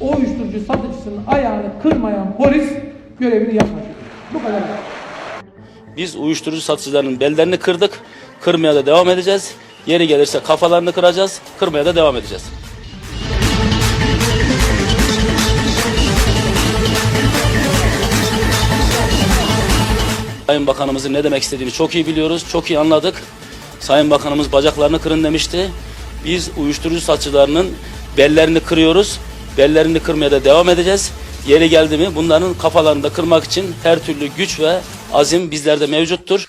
o uyuşturucu satıcısının ayağını kırmayan polis görevini yapmaz. Bu kadar. Biz uyuşturucu satıcılarının bellerini kırdık. Kırmaya da devam edeceğiz. Yeri gelirse kafalarını kıracağız. Kırmaya da devam edeceğiz. Sayın Bakanımızın ne demek istediğini çok iyi biliyoruz. Çok iyi anladık. Sayın Bakanımız bacaklarını kırın demişti. Biz uyuşturucu satıcılarının bellerini kırıyoruz. Bellerini kırmaya da devam edeceğiz. Yeri geldi mi bunların kafalarını da kırmak için her türlü güç ve azim bizlerde mevcuttur.